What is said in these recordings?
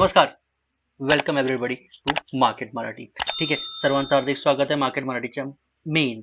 नमस्कार. Welcome everybody to market Marathi ठीक आहे? सर्वांचं हार्दिक स्वागत आहे मार्केट मराठीच्या मेन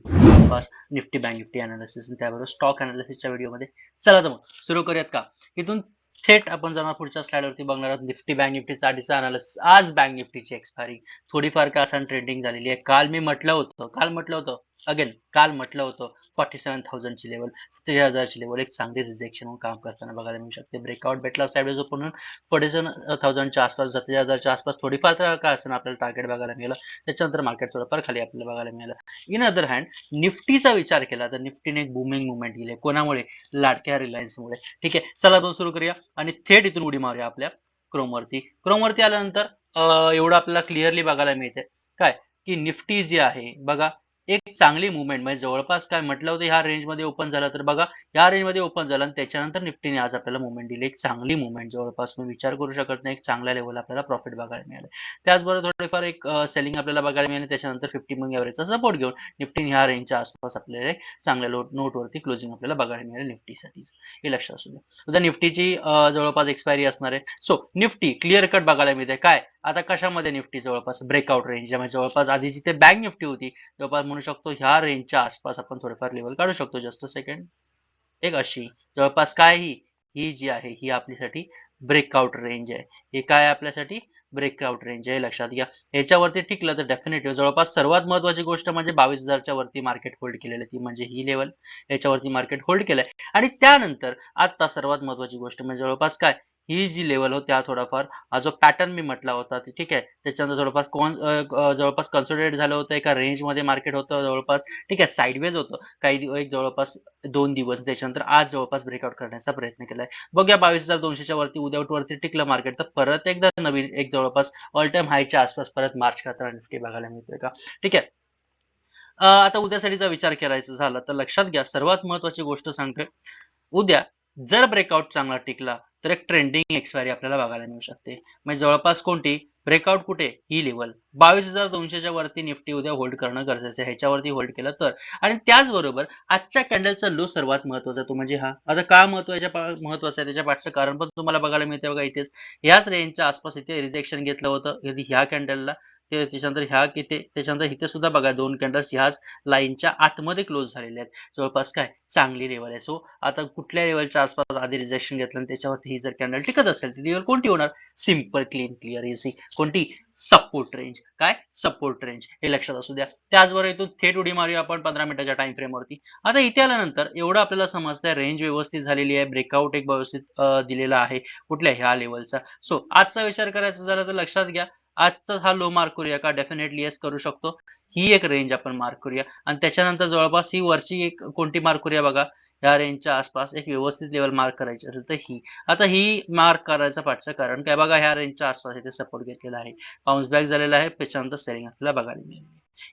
पास निफ्टी बँक निफ्टी अनालिसिस त्याबरोबर स्टॉक अनालिसिसच्या व्हिडिओमध्ये चला तर मग सुरू करूयात का? इथून थेट आपण जाणार पुढच्या स्लाइडवरती बघणार आहोत निफ्टी बँक निफ्टीचा आधीचा अनालिसिस आज बँक निफ्टीची एक्सपायरी थोडीफार का असं ट्रेंडिंग झालेली आहे. काल मी म्हटलं होतं काल म्हटलं होतं. अगेन काल म्हटलं होतं. फॉर्टी सेव्हन थाउजंडची लेवल सत्तेचाळीस हजारची लेवल एक चांगली रिजेक्शन काम करताना बघायला मिळू शकते. ब्रेकआउट भेटला साईड ओपन फोर्टी सेव्हन थाउजंडच्या आसपास सत्तेचाळीस हजारच्या आसपास थोडीफार तर काय असं आपल्याला टार्गेट बघायला मिळालं. त्याच्यानंतर मार्केट थोडंफार खाली आपल्याला बघायला मिळालं. इन अदर हँड निफ्टीचा विचार केला तर निफ्टीने एक बुमिंग मुवमेंट केली कोणामुळे? लाडक्या रिलायन्समुळे ठीक आहे चला आपण सुरू करूया. आणि थेट इथून उडी मारूया आपल्या क्रोमवरती क्रोमवरती आल्यानंतर एवढं आपल्याला क्लिअरली बघायला मिळते काय? की निफ्टी जी आहे बघा एक चांगली मुवमेंट म्हणजे जवळपास काय म्हटलं होतं ह्या रेंजमध्ये ओपन झालं तर बघा या रेंजमध्ये ओपन झालं आणि त्याच्यानंतर निफ्टीने आज आपल्याला मुवमेंट दिली. एक चांगली मुवमेंट जवळपास तुम्ही विचार करू शकत नाही एक चांगल्या लेवल आपल्याला प्रॉफिट बघायला मिळालं. त्याचबरोबर थोडेफार एक सेलिंग आपल्याला बघायला मिळाली. त्याच्यानंतर फिफ्टी मग एव्हरेजचा सपोर्ट घेऊन निफ्टीने ह्या रेंजच्या आसपास आपल्याला एक चांगल्या लो नोटवरती क्लोजिंग आपल्याला बघायला मिळेल निफ्टीसाठीच हे लक्षात असू द्या. उद्या निफ्टीची जवळपास एक्सपायरी असणार आहे. सो निफ्टी क्लिअर कट बघायला मिळते काय? आता कशामध्ये निफ्टी जवळपास ब्रेकआउट रेंज म्हणजे जवळपास आधी जिथे बँक निफ्टी होती जवळपास म्हणू शकतो ह्या रेंजच्या आसपास आपण थोडेफार लेवल काढू शकतो जस्ट सेकंड एक अशी जवळपास काय ही ही जी आहे ही आपल्यासाठी ब्रेकआउट रेंज आहे. हे काय आपल्यासाठी? ब्रेकआउट रेंज आहे लक्षात घ्या. याच्यावरती टिकलं तर डेफिनेटिव्ह जवळपास सर्वात महत्वाची गोष्ट म्हणजे बावीस हजारच्या वरती मार्केट होल्ड केलेलं ती म्हणजे ही लेवल याच्यावरती मार्केट होल्ड केलंय. आणि त्यानंतर आता सर्वात महत्वाची गोष्ट म्हणजे जवळपास काय? ही जी लेवल होती हा थोडाफार हा जो पॅटर्न मी म्हटला होता ठीक आहे. त्याच्यानंतर थोडंफार कोण जवळपास कन्सोलिडेट झालं होतं एका रेंजमध्ये मार्केट होतं जवळपास ठीक आहे साईडवेज होतं. काही एक जवळपास दोन दिवस त्याच्यानंतर आज जवळपास ब्रेकआउट करण्याचा प्रयत्न केलाय. बघूया बावीस हजार दोनशेच्या वरती उद्यावट वरती टिकलं मार्केट तर परत एकदा नवीन एक जवळपास ऑल टाइम हायच्या आसपास परत मार्च करताना निफ्टी बघायला मिळतोय का? ठीक आहे. आता उद्यासाठीचा विचार करायचा झाला तर लक्षात घ्या सर्वात महत्वाची गोष्ट सांगतोय. उद्या जर ब्रेकआउट चांगला टिकला तर एक ट्रेंडिंग एक्सपायरी आपल्याला बघायला मिळू शकते. म्हणजे जवळपास कोणती? ब्रेकआउट कुठे? ही लेवल बावीस हजार दोनशेच्या वरती निफ्टी उद्या होल्ड करणं गरजेचं आहे. ह्याच्यावरती होल्ड केलं तर. आणि त्याचबरोबर आजच्या कॅन्डलचा लो सर्वात महत्त्वाचा तो म्हणजे हा. आता का महत्त्वाच्या पा- महत्त्वाचा आहे? त्याच्या पाठचं कारण पण तुम्हाला बघायला मिळते बघा इथेच. ह्याच रेंजच्या आसपास इथे रिजेक्शन घेतलं होतं. ह्या कॅन्डलला ते त्याच्यानंतर ह्या किती त्याच्यानंतर इथे सुद्धा बघा दोन कॅन्डल्स ह्याच लाईनच्या आतमध्ये क्लोज झालेले आहेत. जवळपास काय? चांगली लेवल आहे. सो आता कुठल्या लेवलच्या आसपास आधी रिजेक्शन घेतलं आणि त्याच्यावरती ही जर कॅन्डल टिकत असेल ती लेवल कोणती होणार? सिंपल क्लीन क्लिअर इझी कोणती? सपोर्ट रेंज काय? सपोर्ट रेंज हे लक्षात असू द्या. त्याचबरोबर इथून थेट उडी मारूया आपण पंधरा मिनिटाच्या टाइम फ्रेमवरती आता इथे आल्यानंतर एवढं आपल्याला समजतंय रेंज व्यवस्थित झालेली आहे ब्रेकआउट एक व्यवस्थित दिलेला आहे कुठल्या ह्या लेवलचा सो आजचा विचार करायचा झाला तर लक्षात घ्या. आजचा हा लो मार्क करूया का? डेफिनेटली येस करू शकतो. ही एक रेंज आपण मार्क करूया. आणि त्याच्यानंतर जवळपास ही वरची एक कोणती मार्क करूया बघा? या रेंजच्या आसपास एक व्यवस्थित लेवल मार्क करायची असेल तर ही. आता ही मार्क करायचं पाठचं कारण काय? बघा ह्या रेंजच्या आसपास इथे सपोर्ट घेतलेला आहे. बाउन्स बॅक झालेला आहे. त्याच्यानंतर सेलिंग आपल्याला बघायला मिळेल.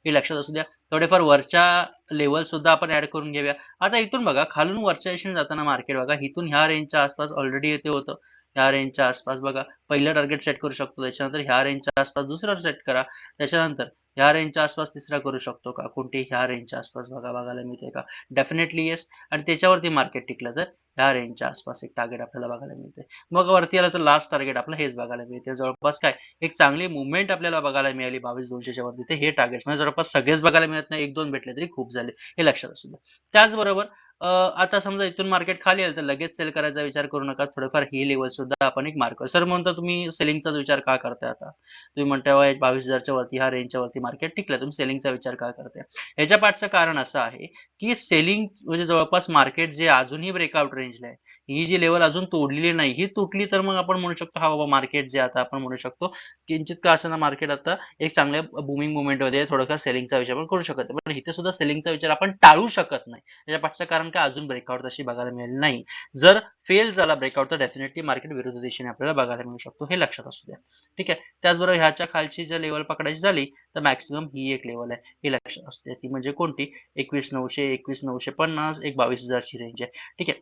हे लक्षात असू द्या. थोडेफार वरच्या लेवल सुद्धा आपण ऍड करून घेऊया. आता इथून बघा खालून वरच्या दिशेने जाताना मार्केट बघा. इथून ह्या रेंजच्या आसपास ऑलरेडी येते होतं. ह्या रेंजच्या आसपास बघा. पहिलं टार्गेट सेट करू शकतो त्याच्यानंतर ह्या रेंजच्या आसपास दुसरं सेट करा. त्याच्यानंतर ह्या रेंजच्या आसपास तिसरा करू शकतो का? कोणती ह्या रेंजच्या आसपास बघा बघायला मिळते का? डेफिनेटली येस आणि त्याच्यावरती मार्केट टिकलं तर ह्या रेंजच्या आसपास एक टार्गेट आपल्याला बघायला मिळते मग वरती आलं तर लास्ट टार्गेट आपलं हेच बघायला मिळते जवळपास काय? एक चांगली मुवमेंट आपल्याला बघायला मिळाली बावीस दोनशेच्या वरती. ते हे टार्गेट म्हणजे जवळपास सगळेच बघायला मिळत नाही. एक दोन भेटले तरी खूप झाले. हे लक्षात असू द्या. त्याचबरोबर आता समजा इथून मार्केट खाली आलं तर लगेच सेल करायचा विचार करू नका. थोडंफार ही लेवल सुद्धा आपण एक मार्क सर म्हणता तुम्ही सेलिंगचा विचार का करताय आता? तुम्ही म्हणताय बावीस हजारच्या वरती ह्या रेंजच्या वरती मार्केट टिकलं. तुम्ही सेलिंगचा विचार का करताय? ह्याच्या पाठचं कारण असं आहे की सेलिंग म्हणजे जवळपास मार्केट जे अजूनही ब्रेकआउट रेंजला आहे ही जी लेवल अजून तोडलेली नाही ही तुटली तर मग आपण म्हणू शकतो हा बाबा मार्केट जे आता आपण म्हणू शकतो किंचित का असं मार्केट आता एक चांगल्या बुमिंग मुवमेंटमध्ये थोडंफार सेलिंगचा विचार आपण करू शकत पण इथे सुद्धा सेलिंगचा विचार आपण टाळू शकत नाही. त्याच्या पाठचं कारण काय? अजून ब्रेकआउट तशी बघायला मिळेल नाही. जर फेल झाला ब्रेकआउट तर डेफिनेटली मार्केट विरुद्ध दिशेने आपल्याला बघायला मिळू शकतो हे लक्षात असू द्या. ठीक आहे? त्याचबरोबर ह्याच्या खालची जर लेवल पकडायची झाली तर मॅक्सिमम ही एक लेवल आहे हे लक्षात असू द्या. ती म्हणजे कोणती? एकवीस नऊशे एकवीस नऊशे पन्नास एक बावीस हजारची रेंज आहे. ठीक आहे?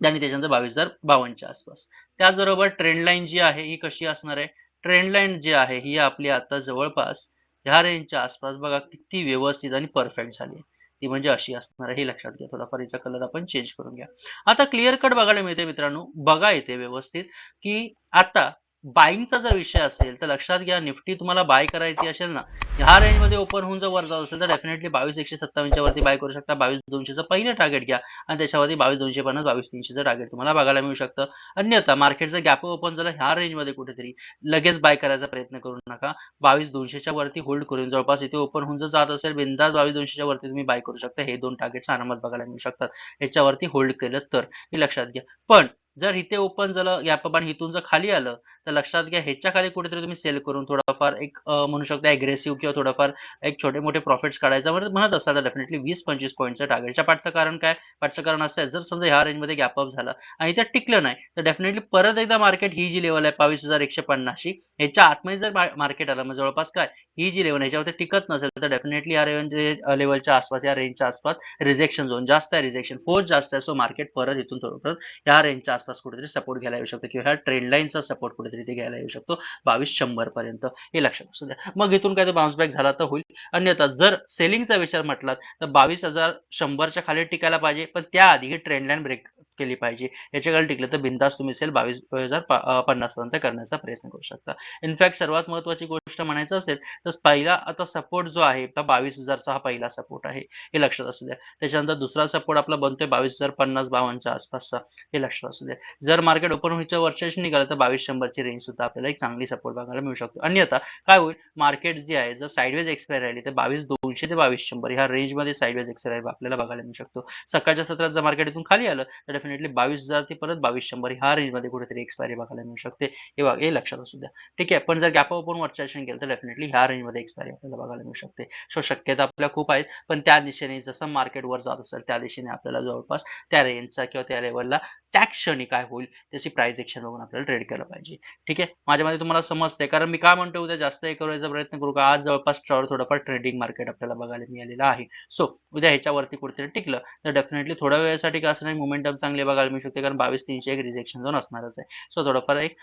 आणि त्याच्यानंतर बावीस हजार बावन्नच्या आसपास. त्याचबरोबर ट्रेंड लाईन जी आहे ही कशी असणार आहे? ट्रेंडलाईन जी आहे ही आपली आता जवळपास ह्या रेंजच्या आसपास बघा किती व्यवस्थित आणि परफेक्ट झाली आहे. ती म्हणजे अशी असणार आहे हे लक्षात घ्या. थोडाफार हिचा कलर आपण चेंज करून घ्या. आता क्लिअर कट बघायला मिळते मित्रांनो. बघा येते व्यवस्थित की आता बाईंगचा जर विषय असेल तर लक्षात घ्या निफ्टी तुम्हाला बाय करायची असेल ना ह्या रेंजमध्ये ओपन होऊन जर वर जात असेल तर डेफिनेटली बावीस एकशे सत्तावीसच्या वरती बाय करू शकता. बावीस दोनशेचं पहिलं टार्गेट घ्या आणि त्याच्यावरती बावीस दोनशे पन्नास बावीस तीनशेचं टार्गेट तुम्हाला बघायला मिळू शकतं. अन्यथा मार्केटचं गॅप ओपन झालं ह्या रेंजमध्ये कुठेतरी लगेच बाय करायचा प्रयत्न करू नका. बावीस दोनशेच्या वरती होल्ड करून जवळपास इथे ओपन होऊन जर जात असेल बिंदास बावीस दोनशेच्या वरती तुम्ही बाय करू शकता. हे दोन टार्गेट्स आरामात बघायला मिळू शकतात. याच्यावरती होल्ड केलं तर. हे लक्षात घ्या. पण जर इथे ओपन झालं गॅप आणि इथून जर खाली आलं तर लक्षात घ्या ह्याच्या खाली कुठेतरी तुम्ही सेल करून थोडाफार एक म्हणू शकता अग्रेसिव्ह किंवा थोडाफार एक छोटे मोठे प्रॉफिट्स काढायचा म्हणत असाल तर डेफिनेटली वीस पंचवीस पॉईंटचं टार्गेटच्या पाठचं कारण काय? पाठचं कारण असं आहे जर समजा ह्या रेंजमध्ये गॅप अप झाला आणि इथे टिकलं नाही तर डेफिनेटली परत एकदा मार्केट ही जी लेवल आहे बावीस हजार एकशे पन्नाशी ह्याच्या आतमध्ये जर मार्केट आलं मग जवळपास काय? ही जी लेवल ह्याच्यावरती टिकत नसेल तर डेफिनेटली या रेंज लेवलच्या आसपास या रेंजच्या आसपास रिजेक्शन झोन जास्त आहे रिजेक्शन फोर्स जास्त आहे सो मार्केट परत इथून थोडं परत या रेंजच्या आसपास कुठेतरी सपोर्ट घ्यायला येऊ शकतो किंवा ह्या ट्रेंडलाईनचा सपोर्ट कुठेतरी ते घ्यायला येऊ शकतो बावीस शंभर पर्यंत हे लक्षात असू द्या. मग इथून काय तर बाउन्स बॅक झाला तर होईल. अन्यथा जर सेलिंगचा विचार म्हटला तर बावीस हजार शंभरच्या खाली टिकायला पाहिजे. पण त्याआधी ही ट्रेंड लाईन ब्रेक केली पाहिजे. याच्याकडे टिकलं तर बिंदास तुम्ही सेल बावीस हजार पन्नास पर्यंत करण्याचा प्रयत्न करू शकता. इनफॅक्ट सर्वात महत्वाची गोष्ट म्हणायचं असेल तर पहिला आता सपोर्ट जो आहे तो बावीस हजारचा हा पहिला सपोर्ट आहे. हे लक्षात असू द्या. त्याच्यानंतर दुसरा सपोर्ट आपला बनतोय बावीस हजार पन्नास बावनच्या आसपासचा. हे लक्षात असू द्या. जर मार्केट ओपन होईच्या वर्षाशी निघालं तर बावीस शंभरची रेंज सुद्धा आपल्याला एक चांगली सपोर्ट बघायला मिळू शकतो. अन्यथा काय होईल? मार्केट जे आहे जर साईडवेज एक्सपायर राहिली तर बावीस दोनशे ते बावीस शंभर ह्या रेंजमध्ये साईडवेज एक्सपायर आपल्याला बघायला मिळू शकतो. सकाळच्या सत्रात जर मार्केट इथून खाली आलं तर डेफिनेटली बावीस हजार ते परत बावीस शंभर ह्या रेंजमध्ये कुठेतरी एक्सपायरी बघायला मिळू शकते. हे बघा हे लक्षात असू द्या. ठीक आहे पण जर गॅप ओपन वरच्या केलं तर डेफिनेटली ह्या रेंजमध्ये एक्सपायरी आपल्याला बघायला मिळू शकते. सो शक्यता आपल्या खूप आहेत पण त्या दिशेने जसं मार्केट वर जात असेल त्या दिशेने आपल्याला जवळपास त्या रेंजचा किंवा त्या लेवलला त्या क्षणी काय होईल त्याची प्राइस एक्शन बघून आपल्याला ट्रेड केलं पाहिजे. ठीक आहे? माझ्यामध्ये तुम्हाला समजते कारण मी काय म्हणतो उद्या जास्त हे करायचा प्रयत्न करू का? आज जवळपास थोडंफार ट्रेडिंग मार्केट आपल्याला बघायला मिळालेलं आहे. सो उद्या ह्याच्यावरती कुठेतरी टिकलं तर डेफिनेटली थोड्या वेळेसाठी का असं नाही मोमेंटम चांगली बघायला मिळू शकते कारण बावीस तीनशे एक रिजेक्शन झोन असणारच आहे. सो थोडंफार एक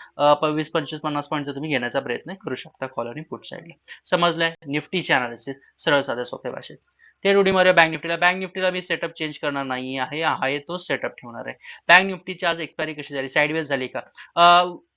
वीस पंचवीस पन्नास पॉईंटचा तुम्ही घेण्याचा प्रयत्न करू शकता कॉल आणि पुट साईडला समजलंय? निफ्टीचे अनालिसिस सरळ साध्या सोप्या भाषेत. ते रुडीमध्ये बँक निफ्टीला बँक निफ्टीला मी सेटअप चेंज करणार नाही आहे आहे तो सेटअप ठेवणार आहे. बँक निफ्टीची आज एक्सपायरी कशी झाली? साईडवेज झाली का?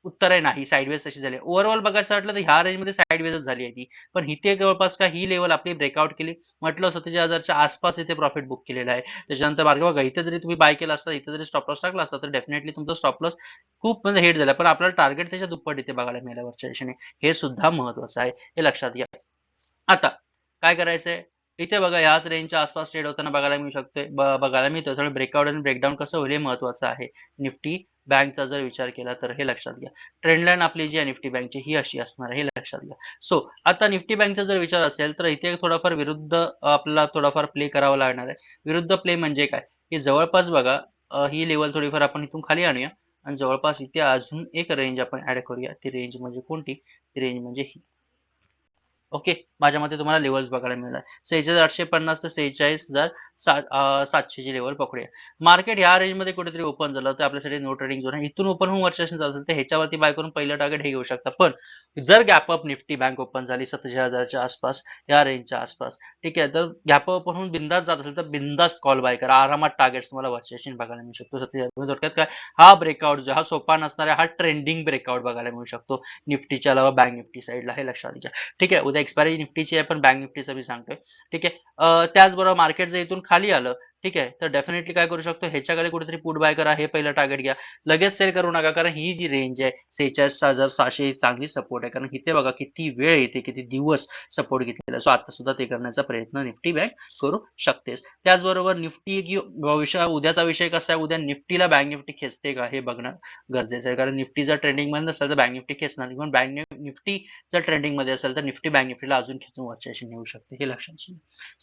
उत्तर आहे नाही साईडवेज तशी झाली. ओव्हरऑल बघायचं वाटलं तर ह्या रेंजमध्ये साईडवेजच झाली आहे ती. पण इथे जवळपास का ही लेवल आपली ब्रेकआउट केली. म्हटलं सत्तेचाळीस हजारच्या आसपास इथे प्रॉफिट बुक केलेलं आहे. त्याच्यानंतर मार्ग बघा इथे जरी तुम्ही बाय केला असता इथे जरी स्टॉप लॉस टाकला असता तर डेफिनेटली तुमचा स्टॉप लॉस खूप म्हणजे हेट झाला. पण आपल्याला टार्गेट त्याच्या दुप्पट इथे बघायला मिळाल्या वरच्या दिशेने. हे सुद्धा महत्वाचं आहे. हे लक्षात घ्या. आता काय करायचंय? इथे बघा याच रेंजच्या आसपास ट्रेड होताना बघायला मिळू शकते बघायला मिळतो त्यामुळे ब्रेकआउट आणि ब्रेकडाऊन कसं होईल हे महत्वाचं आहे. निफ्टी बँकचा जर विचार केला तर हे लक्षात घ्या. ट्रेंडलाईन आपली जी आहे निफ्टी बँकची ही अशी असणार आहे हे लक्षात घ्या. सो आता निफ्टी बँकचा जर विचार असेल तर इथे थोडाफार विरुद्ध आपल्याला थोडाफार प्ले करावा लागणार आहे. विरुद्ध प्ले म्हणजे काय? की जवळपास बघा ही लेवल थोडीफार आपण इथून खाली आणूया. आणि जवळपास इथे अजून एक रेंज आपण ऍड करूया. ती रेंज म्हणजे कोणती? ती रेंज म्हणजे ही. ओके माझ्या मते तुम्हाला लेवल्स बघायला मिळणार. सेहेचाळीस आठशे पन्नास ते सेहेचाळीस हजार सात सातशेची लेवल पकडूया. मार्केट या रेंजमध्ये कुठेतरी ओपन झालं तर आपल्यासाठी नो ट्रेडिंग झोन आहे. इथून ओपन होऊन वर्षाशन असेल तर ह्याच्यावरती बाय करून पहिलं टार्गेट हे घेऊ शकता. पण जर gap up Nifty bank open झाली सत्तावीस हजारच्या आसपास या रेंजच्या आसपास ठीक आहे तर गॅप ओपन होऊन बिंदास जात असेल तर बिंदास कॉल बाय करा. आरामात टार्गेट तुम्हाला वर्षाशन बघायला मिळू शकतो. सत्तेचाळीस थोडक्यात काय हा ब्रेकआउट जो हा सोपा नसणारा हा ट्रेंडिंग ब्रेकआउट बघायला मिळू शकतो. निफ्टीच्या अलावा बँक निफ्टी साईडला हे लक्षात घ्या. ठीक आहे उद्या एक्सपायरी निफ्टीची आहे पण बँक निफ्टीचं मी सांगतोय. ठीक आहे त्याचबरोबर मार्केट जर इथून खाली आलं. ठीक आहे. तर डेफिनेटली काय करू शकतो? ह्याच्याकडे कुठेतरी पुट बाय करा. हे पहिलं टार्गेट घ्या. लगेच सेल करू नका. कारण ही जी रेंज आहे सेहेचाळीस हजार सहाशे चांगली सपोर्ट आहे. कारण इथे बघा किती वेळ येते किती दिवस सपोर्ट घेतलेला सो आता सुद्धा ते करण्याचा प्रयत्न निफ्टी बँक करू शकतेस त्याचबरोबर निफ्टी भविष्य उद्याचा विषय कसा आहे? उद्या निफ्टीला बँक निफ्टी खेचते का? हे बघणं गरजेचं आहे. कारण निफ्टी जर ट्रेंडिंगमध्ये नसेल तर बँक निफ्टी खेचणार नाही. पण बँक निफ्टी जर ट्रेंडिंगमध्ये असेल तर निफ्टी बँक निफ्टीला अजून खेचून वरच्याशी नेऊ शकते. हे लक्षात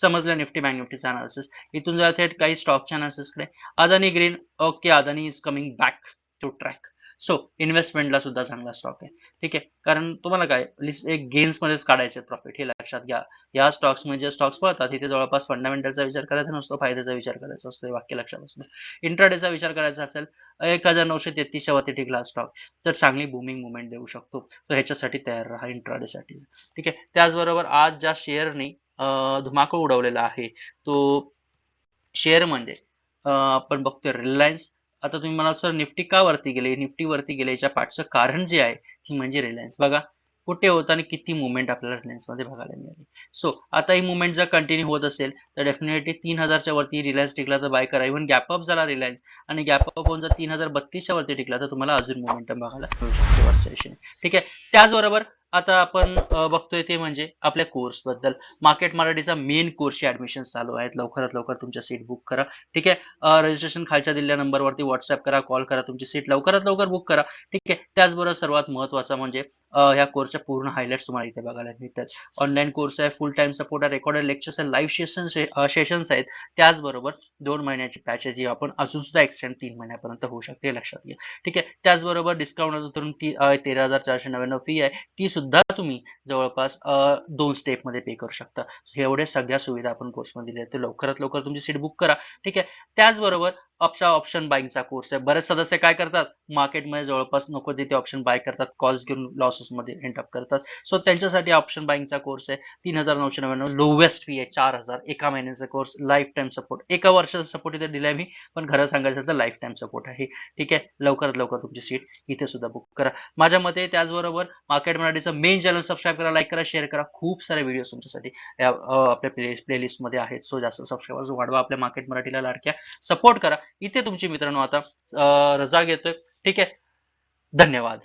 समजलं? निफ्टी बँक निफ्टीचा अनालिसिस इथून जर थेट काही स्टॉकच्या अनालिसिसकडे Adani green okay Adani is coming back to track so इन्व्हेस्टमेंटला सुद्धा चांगला स्टॉक आहे. ठीक आहे? कारण तुम्हाला काय एक गेन्स मध्येच काढायचे प्रॉफिट हे लक्षात घ्या. या स्टॉक्स म्हणजे स्टॉक्स पळतात तिथे जवळपास फंडामेंटलचा विचार करायचा नसतो फायद्याचा विचार करायचा असतो वाक्य लक्षात असतो इंट्राडेचा विचार करायचा असेल एक हजार नऊशे तेहतीसच्या वरती टिकला स्टॉक तर चांगली बुमिंग मुवमेंट देऊ शकतो. तर ह्याच्यासाठी तयार राहा इंट्राडेसाठी ठीक आहे? त्याचबरोबर आज ज्या शेअरनी धुमाकूळ उडवलेला आहे तो शेअर म्हणजे. आपण बघतोय रिलायन्स आता तुम्ही मला सर निफ्टी का वरती गेले? निफ्टी वरती गेले याच्या पाठचं कारण जे आहे ती म्हणजे रिलायन्स बघा कुठे होतं आणि किती मुवमेंट आपल्याला रिलायन्समध्ये बघायला मिळाली. सो आता ही मुवमेंट जर कंटिन्यू होत असेल तर डेफिनेटली तीन हजारच्या वरती रिलायन्स टिकला तर बाय करा. इव्हन गॅप अप झाला रिलायन्स आणि गॅप अप होऊन जर तीन हजार बत्तीसच्या वरती टिकला तर तुम्हाला अजून मुवमेंटम बघायला मिळू शकते वरच्या ठीक आहे? त्याचबरोबर आता आपण बघतोय ते म्हणजे आपल्या कोर्सबद्दल. मार्केट मराठीचा मेन कोर्सचे ऍडमिशन चालू आहेत. लवकरात लवकर तुमच्या सीट बुक करा. ठीक आहे? रजिस्ट्रेशन खालच्या दिलेल्या नंबरवरती व्हॉट्सअप करा कॉल करा तुमची सीट लवकरात लवकर बुक करा. ठीक आहे? त्याचबरोबर सर्वात महत्त्वाचं म्हणजे ह्या कोर्सच्या पूर्ण हायलाइट्स तुम्हाला इथे बघायला मिळतात ऑनलाईन कोर्स आहे फुल टाइम सपोर्ट आहे रेकॉर्डेड लेक्चर्स आहे लाईव्ह सेशन सेशन्स आहेत. त्याचबरोबर दोन महिन्याची पॅचेस ही जी आपण अजून सुद्धा एक्सटेंड तीन महिन्यापर्यंत होऊ शकते हे लक्षात घ्या. ठीक आहे? त्याचबरोबर डिस्काउंट धरून ती तेरा हजार चारशे नव्याण्णव फी आहे. ती सुद्धा तुम्ही जवळपास दोन स्टेपमध्ये पे करू शकता. एवढ्या सगळ्या सुविधा आपण कोर्समध्ये दिल्या तर लवकरात लवकर तुमची सीट बुक करा. ठीक आहे? त्याचबरोबर ऑप्शन ऑप्शन बाईंगचा कोर्स आहे. बरेच सदस्य काय करतात? मार्केटमध्ये जवळपास नको तिथे ऑप्शन बाय करतात. कॉल्स घेऊन लॉसेसमध्ये एंड अप करतात. सो त्यांच्यासाठी ऑप्शन बाईंगचा कोर्स आहे. तीन हजार नऊशे नव्याण्णव लोवेस्ट फी आहे. चार हजार. एका महिन्याचा कोर्स लाईफ टाईम सपोर्ट एका वर्षाचा सपोर्ट इथे दिलाय मी पण खरं सांगायचं तर लाईफ टाईम सपोर्ट आहे. ठीक आहे? लवकरात लवकर तुमची सीट इथे सुद्धा बुक करा. माझ्या मते त्याचबरोबर मार्केट मराठीचं मेन चॅनल सबस्क्राईब करा लाईक करा शेअर करा. खूप सारे व्हिडिओ तुमच्यासाठी आपल्या प्ले प्लेलिस्टमध्ये आहेत. सो जास्त सबस्क्रायबर्स वाढवा आपल्या मार्केट मराठीला लाडक्या. सपोर्ट करा. इथे तुमची मित्रांनो आता रजा घेतोय. ठीक आहे? धन्यवाद.